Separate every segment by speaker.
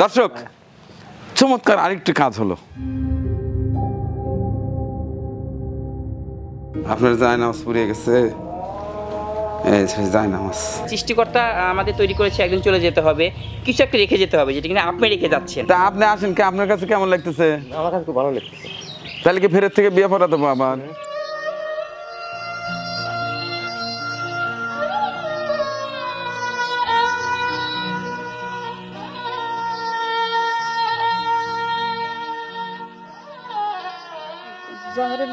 Speaker 1: দর্শক চমৎকার আরেকটি কাজ হলো। আপনার যায় নামাজ পুড়িয়ে গেছে। এই যে যায় নামাজ
Speaker 2: সৃষ্টিকর্তা আমাদের তৈরি করেছে একদিন চলে যেতে হবে। কিছু একটা রেখে যেতে হবে যেটা কিনা আপনি রেখে যাচ্ছেন।
Speaker 1: তা আপনি আসেন কি? আপনার কাছে কেমন লাগতেছে?
Speaker 3: আমার কাছে খুব ভালো লাগতেছে।
Speaker 1: তাহলে কি ফেরত থেকে বিয়ে পড়া দেবো আবার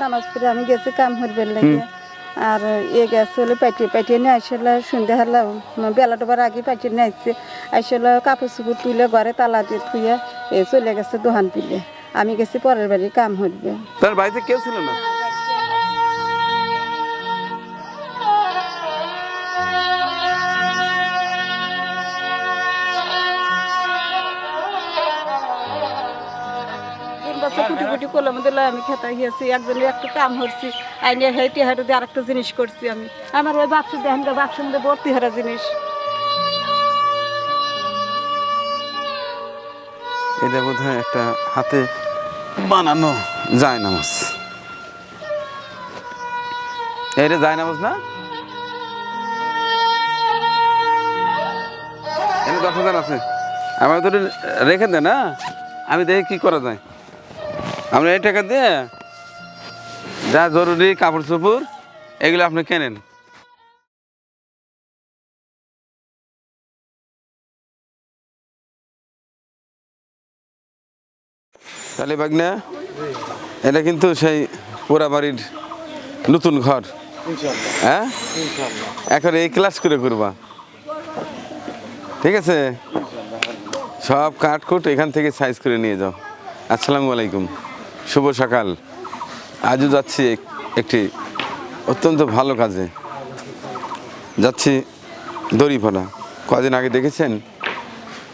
Speaker 4: নামাজ পড়ে আমি গেছি কাম হরবের লাগে আর এ গেছে হলে পাঠিয়ে পাঠিয়ে নিয়ে আসলে সন্ধ্যা হলে বেলা ডোবার আগে পাঠিয়ে নিয়ে আসছে। আসলে কাপড় চুপড় তুলে ঘরে তালা দিয়ে থুয়ে এ চলে গেছে দোহান পিলে। আমি গেছি পরের বাড়ি কাম হরবে
Speaker 1: তার বাড়িতে কেউ ছিল না?
Speaker 4: বছর কুটি কুটি করলাম দিলে আমি খেতে গিয়েছি একজনের একটা কাম করছি, আইনে হেঁটে হেঁটে দিয়ে আরেকটা জিনিস করছি আমি। আমার ওই বাক্স দেখেন বাক্সের মধ্যে ভর্তি হারা জিনিস।
Speaker 1: এটা বোধ হয় একটা হাতে বানানো যায় নামাজ এটা যায় না? এখানে দশ হাজার আছে। আমার তো রেখে দেন না আমি দেখি কি করা যায়। আমরা এই টাকা দিয়ে যা জরুরি কাপড় চোপড় এগুলো আপনি কেনেন। তাহলে বাগনা এটা কিন্তু সেই পোড়া বাড়ির নতুন ঘর। হ্যাঁ? এখন এই ক্লাস করে করবা ঠিক আছে? সব কাঠকুট এখান থেকে সাইজ করে নিয়ে যাও। আসসালামু আলাইকুম। শুভ সকাল। আজও যাচ্ছি এক- একটি অত্যন্ত ভালো কাজে। যাচ্ছি দড়িপাড়া। কদিন আগে দেখেছেন?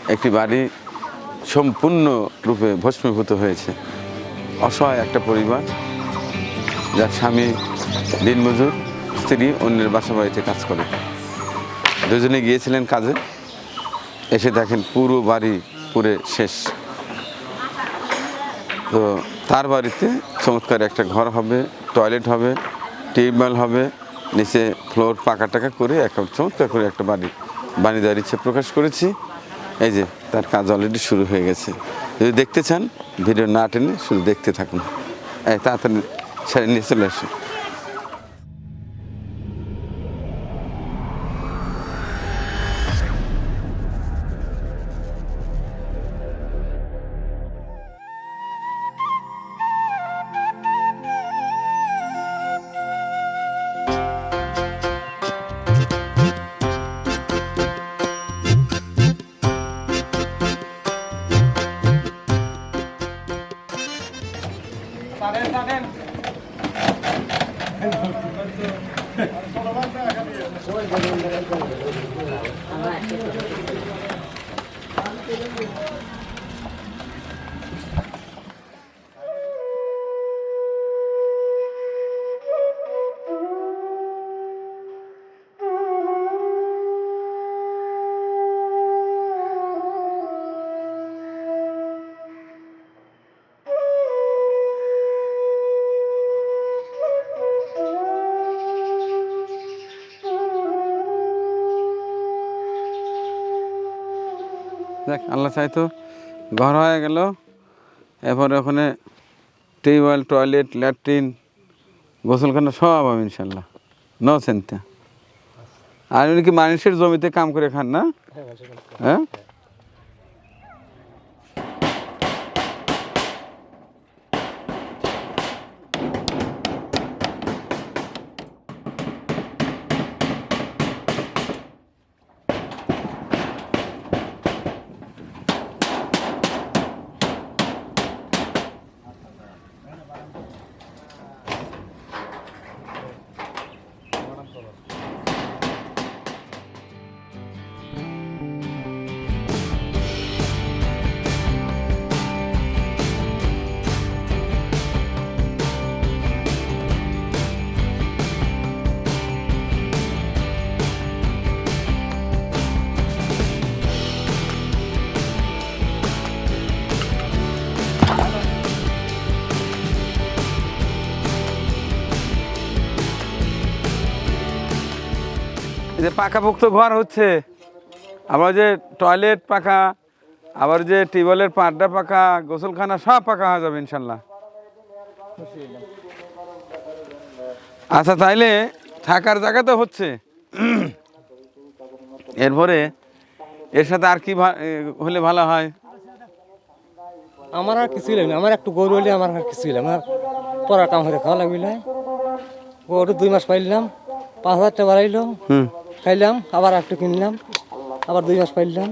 Speaker 1: একটি বাড়ি সম্পূর্ণ রূপে ভস্মীভূত হয়েছে। অসহায় একটা পরিবার, যার স্বামী দিনমজুর, স্ত্রী অন্যের বাসা বাড়িতে কাজ করে। দুজনে গিয়েছিলেন কাজে। এসে দেখেন পুরো বাড়ি পুরে শেষ। তো তার বাড়িতে চমৎকার একটা ঘর হবে টয়লেট হবে টিউবওয়েল হবে, নিচে ফ্লোর পাকা টাকা করে একটা চমৎকার করে একটা বাড়ি বাণী দেওয়ার ইচ্ছে প্রকাশ করেছি। এই যে, তার কাজ অলরেডি শুরু হয়ে গেছে। যদি দেখতে চান ভিডিও না টেনে শুধু দেখতে থাকুন। এই তাড়াতাড়ি ছেড়ে নিয়ে চলে আসুন। দেখ আল্লাহ চাইতো ঘর হয়ে গেল। এরপরে ওখানে টিউবওয়েল টয়লেট ল্যাট্রিন গোসলখানা সব হবে ইনশাল্লাহ ন চিন্তা আর উনি কি মানুষের জমিতে কাম করে খান না? হ্যাঁ? পাকাপোক্ত ঘর হচ্ছে। আবার যে টয়লেট পাকা আবার যে টিউবওয়েলের পাড্ডা পাকা গোসলখানা সব পাকা হয়ে যাবে ইনশাল্লাহ। আচ্ছা তাইলে থাকার জায়গা তো হচ্ছে। এরপরে এর সাথে আর কি হলে ভালো হয়?
Speaker 3: আমার আর কিছু লাগবে। আমার একটু গরু হলে আমার আর কিছু লাগবে। আমার পড়ার কাম করে খাওয়া লাগবে গরু দুই মাস পাইলাম পাঁচ হাজার টাকা বাড়াইলো।
Speaker 1: হুম।
Speaker 3: খাইলাম আবার একটু কিনলাম আবার দুই মাস পাইলাম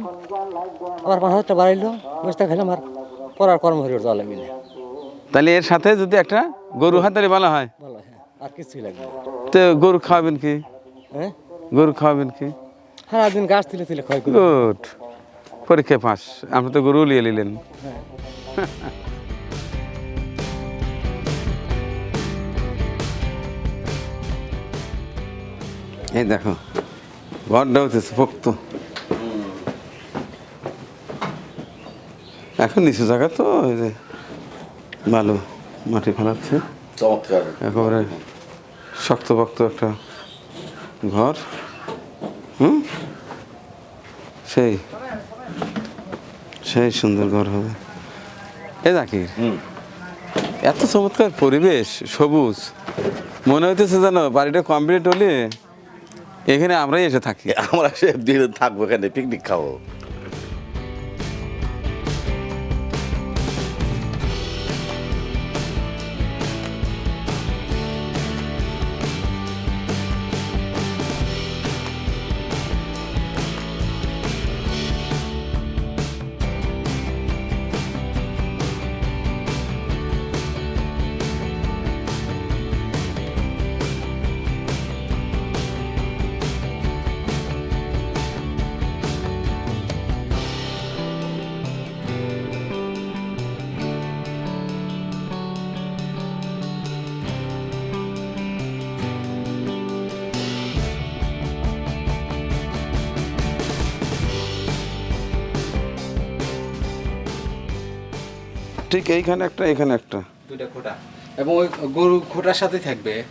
Speaker 3: আবার পাঁচ হাজারটা বাড়াইলো বসতে খাইলাম আর পড়ার কর্ম হয়ে যাওয়া লাগবে না
Speaker 1: তাহলে এর সাথে যদি একটা গরু হাতারে ভালো হয়?
Speaker 3: ভালো হ্যাঁ আর কিছুই লাগবে
Speaker 1: তো গরু খাওয়াবেন কি?
Speaker 3: হ্যাঁ?
Speaker 1: গরু খাওয়াবেন কি?
Speaker 3: সারাদিন গাছ তুলে তুলে করি
Speaker 1: গুড। পরীক্ষা পাস। আপনি তো গরু লিয়ে নিলেন। এই দেখো ঘরটা হতেছে পোক্ত এখন নিচু জায়গা তো এই যে ভালো মাটি ফেলাচ্ছে
Speaker 5: চমৎকার
Speaker 1: একেবারে শক্তপক্ত একটা ঘর হুম সেই সেই সুন্দর ঘর হবে এ জাকির এত চমৎকার পরিবেশ সবুজ মনে হইতেছে জানো বাড়িটা কমপ্লিট হলে এখানে আমরাই এসে থাকি।
Speaker 5: আমরা সে দিন থাকব এখানে পিকনিক খাব।
Speaker 1: ঠিক এইখানে একটা এখানে একটা।
Speaker 6: দুইটা খোটা। এবং ওই গরু খোটার সাথে থাকবে।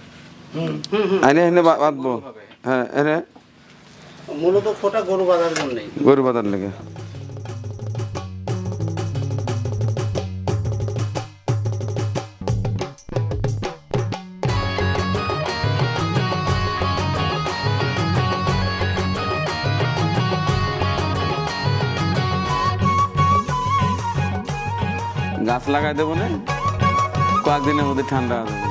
Speaker 1: আইনে এনে বা- বাঁধবো। হ্যাঁ এনে
Speaker 6: মূলত খোটা গরু বাঁধার জন্যই।
Speaker 1: গরু বাঁধার লেগে। লাগাই দেবো না? কয়েকদিনের মধ্যে ঠান্ডা হয়ে যাবে।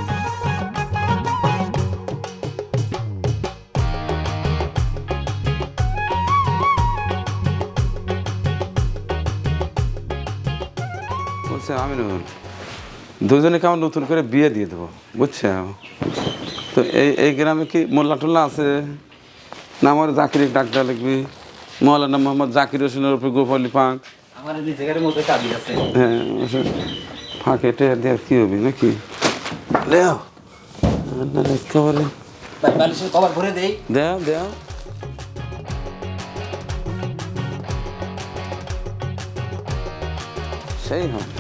Speaker 1: বলছে, আমিনুল, দুজনে কেমন নতুন করে বিয়ে দিয়ে দেবো? বুঝছ? তো এই এই গ্রামে কি মোল্লা টোল্লা আছে? না, আমার জাকির ডাক্তার লিখবি। মৌলানা মোহাম্মদ জাকির হোসেনের উপরে গোপালি পাক। হ্যাঁ ফাঁকে কি হবে নাকি? লেও না একেবারে
Speaker 6: কভার ভরে দেই।
Speaker 1: দেও দেও। সেই হবে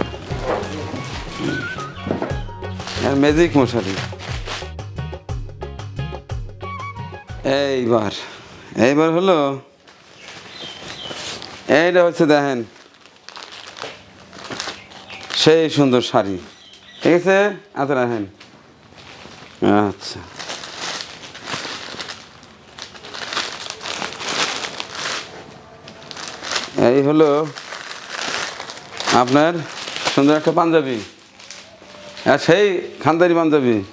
Speaker 1: আর ম্যাজিক মশারি। এইবার এইবার হলো। এইটা হচ্ছে দেখেন সেই সুন্দর শাড়ি। ঠিক আছে? আচ্ছা রাখেন। আচ্ছা। এই হলো আপনার সুন্দর একটা পাঞ্জাবি। আর সেই খানদারি পাঞ্জাবি।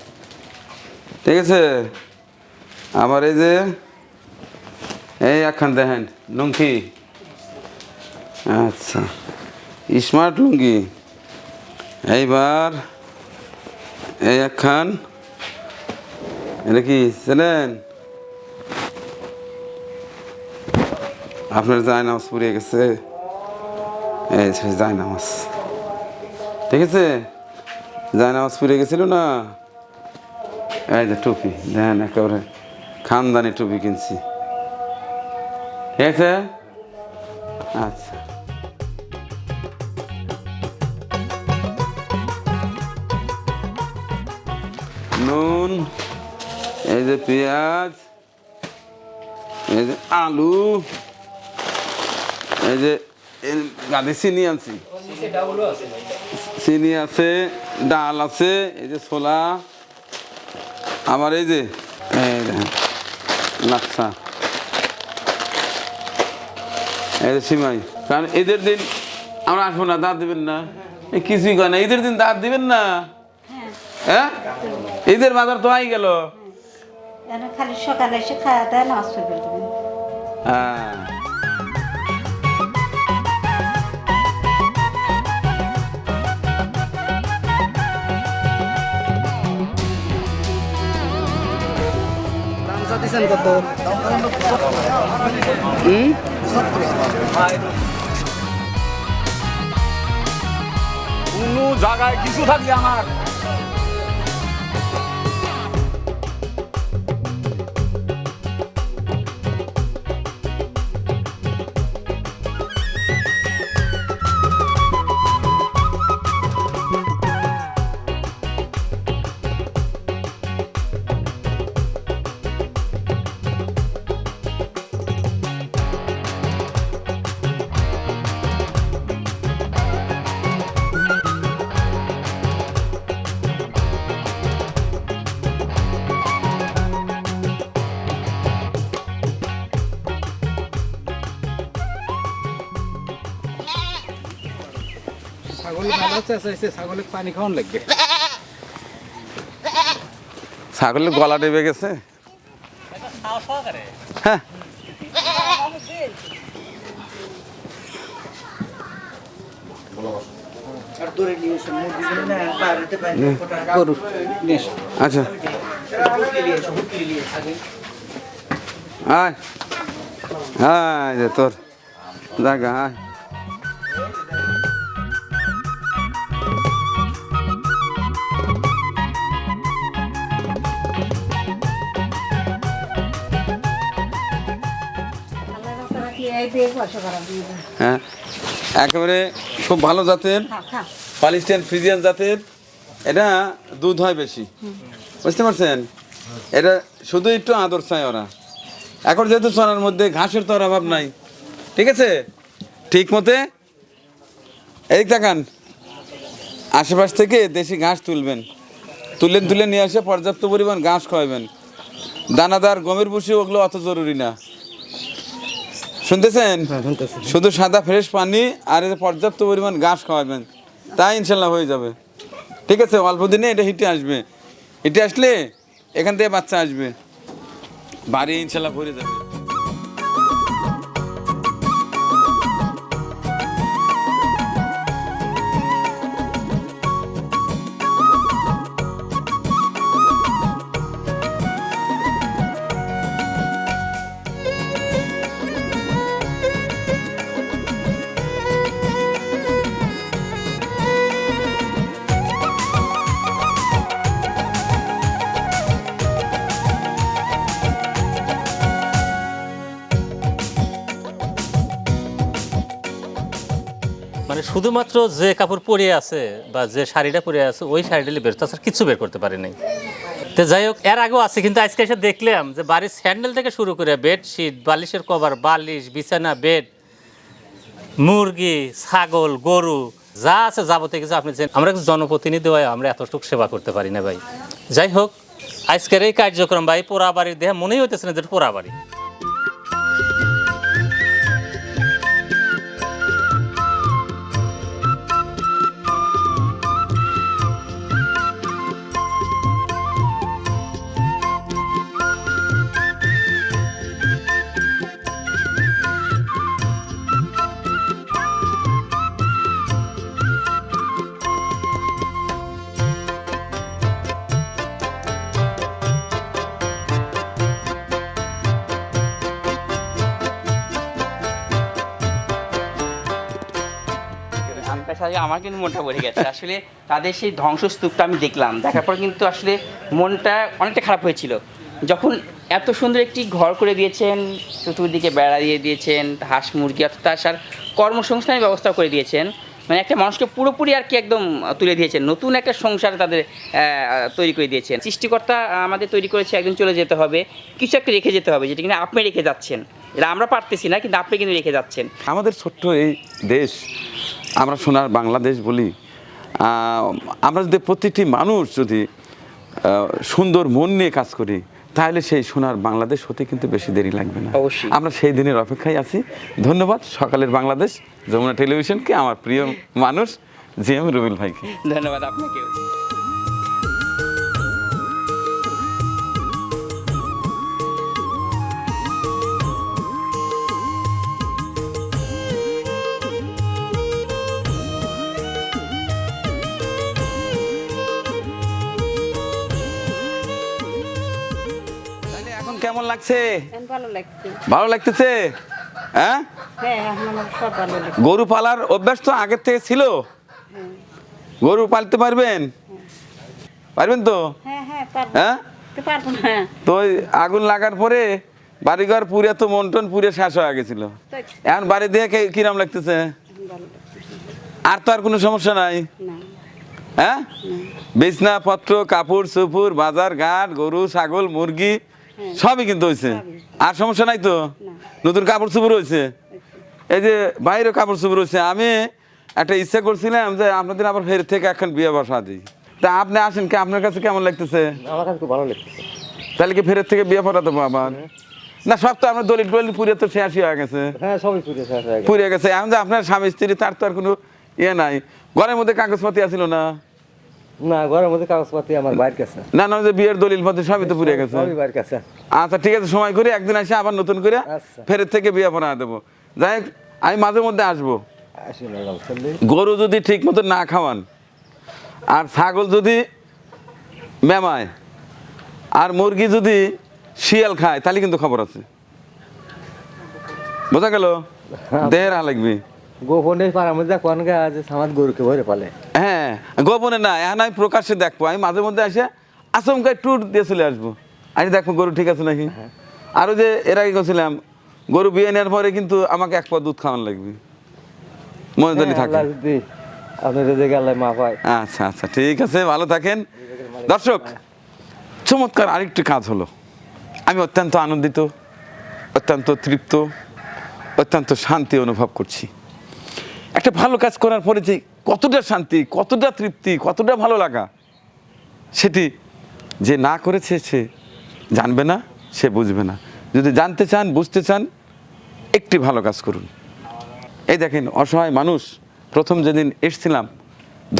Speaker 1: ঠিক আছে? আবার এই যে, এই একখান দেখেন, লুঙ্গি। আচ্ছা। স্মার্ট লুঙ্গি। এইবার, এই একখান। এটা কি চেনেন? আপনার যায় নামাজ পুড়িয়ে গেছে। এই যায় নামাজ ঠিক আছে? যায় নামাজ পুড়িয়ে গেছিল না? এই যে টুপি দেন একেবারে খানদানি টুপি কিনছি। ঠিক আছে? আচ্ছা। নুন, এই যে পেঁয়াজ, এই যে আলু, এই যে গাড়ি চিনি আনছি। চিনি আছে, ডাল আছে, এই যে ছোলা। আমার এই যে লাচ্ছা। এই যে সিমাই। কারণ এদের দিন, আমরা আসব না, দাঁত দিবেন না। কিছুই কয় না এদের দিন দাঁত দিবেন না। হ্যাঁ? ঈদের বাজার তো আই গেল।
Speaker 4: খালি সকালে এসে খাওয়া দাওয়া নামাজ পড়বে
Speaker 1: হ্যাঁ।
Speaker 7: কোনো জায়গায় কিছু থাকলে আমার
Speaker 6: ছাগল মেলা চেঁচাইছে ছাগলে পানি খাওয়ান লাগবে।
Speaker 1: ছাগলের গলা ডেবে গেছে? হ্যাঁ। আচ্ছা। আয়। আয় তোর। জায়গা আয়। হ্যাঁ একেবারে খুব ভালো জাতের পালিস্টাইন ফ্রিজিয়ান জাতের এটা দুধ হয় বেশি। বুঝতে পারছেন? এটা শুধু একটু আদর চায় ওরা। এখন যেহেতু চড়ার মধ্যে ঘাসের তো অভাব নাই। ঠিক আছে? ঠিক মতে এই তাকান আশেপাশ থেকে দেশি ঘাস তুলবেন। তুলে তুলে নিয়ে এসে পর্যাপ্ত পরিমাণ ঘাস খাওয়াবেন। দানাদার গমের ভুসি ওগুলো অত জরুরি না। শুনতেছেন? শুধু সাদা ফ্রেশ পানি আর এতে পর্যাপ্ত পরিমাণ ঘাস খাওয়াবেন। তাই ইনশাল্লাহ হয়ে যাবে। ঠিক আছে অল্প দিনে এটা হিটে আসবে। হিটে আসলে এখান থেকে বাচ্চা আসবে। বাড়ি ইনশাল্লাহ ভরে যাবে।
Speaker 8: শুধুমাত্র যে কাপড় পরে আছে বা যে শাড়িটা পরে আছে, ওই শাড়িটা বের তাছাড়া কিছু বের করতে পারি নাই তো যাই হোক, এর আগেও আছে, কিন্তু আজকে এসে দেখলাম যে বাড়ির স্যান্ডেল থেকে শুরু করে বেডশিট, বালিশের কভার, বালিশ, বিছানা, বেড, মুরগি, ছাগল, গরু, যা আছে যাবতীয় কিছু আপনি আমরা জনপ্রতিনিধি হয়ে আমরা এতটুকু সেবা করতে পারি না ভাই। যাই হোক, আজকের এই কার্যক্রম ভাই পোড়া বাড়ির দেহা মনেই হইতেছে না যে এটা
Speaker 2: আমার কিন্তু মনটা ভরে গেছে। আসলে তাদের সেই ধ্বংসস্তূপটা আমি দেখলাম। দেখার পর কিন্তু আসলে মনটা অনেকটা খারাপ হয়েছিল। যখন এত সুন্দর একটি ঘর করে দিয়েছেন, চতুর্দিকে বেড়া দিয়ে দিয়েছেন, হাঁস মুরগি অর্থাৎ তার সার কর্মসংস্থানের ব্যবস্থা করে দিয়েছেন মানে একটা মানুষকে পুরোপুরি আর কি একদম তুলে দিয়েছেন। নতুন একটা সংসার তাদের তৈরি করে দিয়েছেন। সৃষ্টিকর্তা আমাদের তৈরি করেছে, একদিন চলে যেতে হবে। কিছু একটা রেখে যেতে হবে, যেটা কিনা আপনি রেখে যাচ্ছেন। এটা আমরা পারতেছি না, কিন্তু আপনি কিন্তু রেখে যাচ্ছেন।
Speaker 1: আমাদের ছোট্ট এই দেশ আমরা সোনার বাংলাদেশ বলি আমরা যদি প্রতিটি মানুষ যদি সুন্দর মন নিয়ে কাজ করি তাহলে সেই সোনার বাংলাদেশ হতে কিন্তু বেশি দেরি লাগবে না।
Speaker 2: অবশ্যই।
Speaker 1: আমরা সেই দিনের অপেক্ষায় আছি। ধন্যবাদ সকালের বাংলাদেশ যমুনা টেলিভিশনকে আমার প্রিয় মানুষ জি এম রুবেল ভাইকে।
Speaker 2: ধন্যবাদ আপনাকেও।
Speaker 1: লাগছে?
Speaker 4: ভালো
Speaker 1: লাগতেছে? হ্যাঁ?
Speaker 4: হ্যাঁ
Speaker 1: গরু পালার অভ্যাস তো আগের থেকে ছিল। গরু পালতে পারবেন? পারবেন তো?
Speaker 4: হ্যাঁ হ্যাঁ
Speaker 1: হ্যাঁ?
Speaker 4: তো
Speaker 1: আগুন লাগার পরে বাড়িঘর পুরে তো মন্টন পুরে শেষ হয়ে গেছিল। এখন বাড়ি দিয়ে কিরম লাগতেছে? আর তো আর কোনো সমস্যা নাই? হ্যাঁ? বিছনা পত্র কাপড় চুপুর বাজার ঘাট গরু ছাগল মুরগি সবই কিন্তু হয়েছে আর সমস্যা নাই তো? নতুন কাপড় চুপুর হয়েছে এই যে বাইরে কাপড় চুপুর হয়েছে আমি একটা ইচ্ছা করছিলাম যে আপনাদের আবার ফের থেকে এখন বিয়ে বসা দিই। তা আপনি আসেন কি? আপনার কাছে কেমন লাগতেছে?
Speaker 3: আমার কাছে খুব ভালো লাগতেছে।
Speaker 1: তাহলে কি ফেরের থেকে বিয়ে পড়া দেবো আবার? না সব তো আপনার দলিল টলিল পুরে তো শেষ হয়ে গেছে।
Speaker 3: হ্যাঁ সবই পুড়ে শেষ হয়ে গেছে।
Speaker 1: পুড়ে গেছে। এখন যে আপনার স্বামী স্ত্রী তার তো আর কোনো ইয়ে নাই। ঘরের মধ্যে কাগজপাতি আছিল না?
Speaker 3: না ঘরের মধ্যে কাগজপাতি আমার বাইরের কাছে
Speaker 1: না না যে বিয়ের দলিল পত্র সবই তো গেছে।
Speaker 3: সবই বাইরের কাছে
Speaker 1: আচ্ছা ঠিক আছে সময় করে একদিন এসে আবার নতুন করে
Speaker 3: আচ্ছা।
Speaker 1: থেকে বিয়ে পড়া দেবো। যাই আমি মাঝে মধ্যে আসব। গরু যদি ঠিক মতো না খাওয়ান আর ছাগল যদি মেমায় আর মুরগি যদি শিয়াল খায় তাহলে কিন্তু খবর আছে। বোঝা গেল? দেহের আ লাগবে।
Speaker 3: গোপনে পাড়ার মধ্যে কোন গা যে সামাদ গরুকে ভরে পালে।
Speaker 1: হ্যাঁ গোপনে না এখন আমি প্রকাশ্যে দেখব। আমি মাঝে মধ্যে এসে আচমকায় ট্যুর দিয়ে চলে আসব। আমি দেখব গরু ঠিক আছে নাকি? আরও যে এর আগে গেছিলাম গরু বিয়ে নেওয়ার পরে কিন্তু আমাকে এক পর দুধ খাওয়ানো লাগবে। মনে জানি থাকে।
Speaker 3: আপনার রেজে গেলে মা পায়
Speaker 1: আচ্ছা আচ্ছা ঠিক আছে ভালো থাকেন। দর্শক চমৎকার আরেকটি কাজ হলো। আমি অত্যন্ত আনন্দিত অত্যন্ত তৃপ্ত অত্যন্ত শান্তি অনুভব করছি। একটা ভালো কাজ করার পরে যে কতটা শান্তি, কতটা তৃপ্তি, কতটা ভালো লাগা, সেটি যে না করেছে সে জানবে না, সে বুঝবে না। যদি জানতে চান, বুঝতে চান, একটি ভালো কাজ করুন। এই দেখেন, অসহায় মানুষ, প্রথম যেদিন এসছিলাম,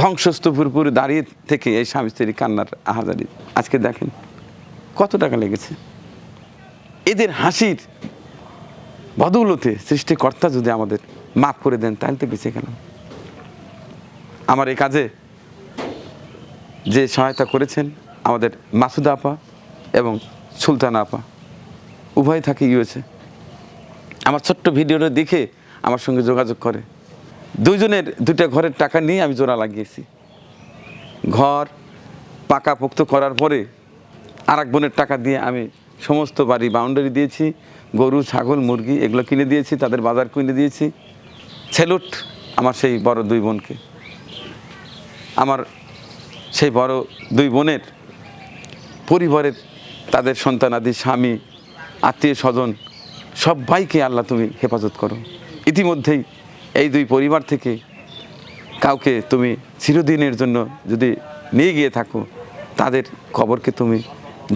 Speaker 1: ধ্বংসস্তূপের উপরে দাঁড়িয়ে থেকে এই স্বামী স্ত্রী কান্নার আহাজারি। আজকে দেখেন, কত টাকা লেগেছে। এদের হাসির বদৌলতে সৃষ্টিকর্তা যদি আমাদের মাফ করে দেন, তাহলে তো বেঁচে গেলাম। আমার এই কাজে যে সহায়তা করেছেন আমাদের মাসুদা আপা এবং সুলতানা আপা, উভয় থাকে ইউএসএ আমার ছোট্ট ভিডিওটা দেখে আমার সঙ্গে যোগাযোগ করে। দুইজনের দুইটা ঘরের টাকা নিয়ে আমি জোড়া লাগিয়েছি। ঘর পাকাপোক্ত করার পরে আর এক বোনের টাকা দিয়ে আমি সমস্ত বাড়ি বাউন্ডারি দিয়েছি। গরু, ছাগল, মুরগি এগুলো কিনে দিয়েছি, তাদের বাজার কিনে দিয়েছি। ছেলুট আমার সেই বড় দুই বোনকে। আমার সেই বড় দুই বোনের পরিবারের তাদের সন্তানাদি স্বামী, আত্মীয় স্বজন, সবাইকে আল্লাহ তুমি হেফাজত করো। ইতিমধ্যেই এই দুই পরিবার থেকে কাউকে তুমি চিরদিনের জন্য যদি নিয়ে গিয়ে থাকো, তাদের খবরকে তুমি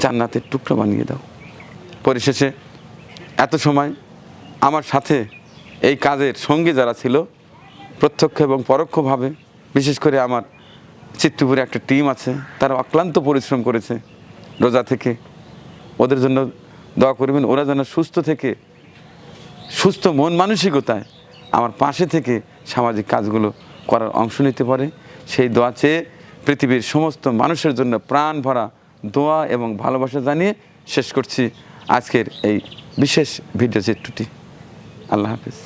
Speaker 1: জান্নাতের টুকরো বানিয়ে দাও। পরিশেষে এত সময় আমার সাথে এই কাজের সঙ্গে যারা ছিল, প্রত্যক্ষ এবং পরোক্ষভাবে, বিশেষ করে আমার চিত্তপুরে একটা টিম আছে, তারা অক্লান্ত পরিশ্রম করেছে রোজা থেকে। ওদের জন্য দোয়া করবেন, ওরা যেন সুস্থ থেকে, সুস্থ মন মানসিকতায় আমার পাশে থেকে সামাজিক কাজগুলো করার অংশ নিতে পারে। সেই দোয়া চেয়ে পৃথিবীর সমস্ত মানুষের জন্য প্রাণ ভরা দোয়া এবং ভালোবাসা জানিয়ে শেষ করছি আজকের এই বিশেষ ভিডিও চিত্রটি আল্লাহ হাফিজ।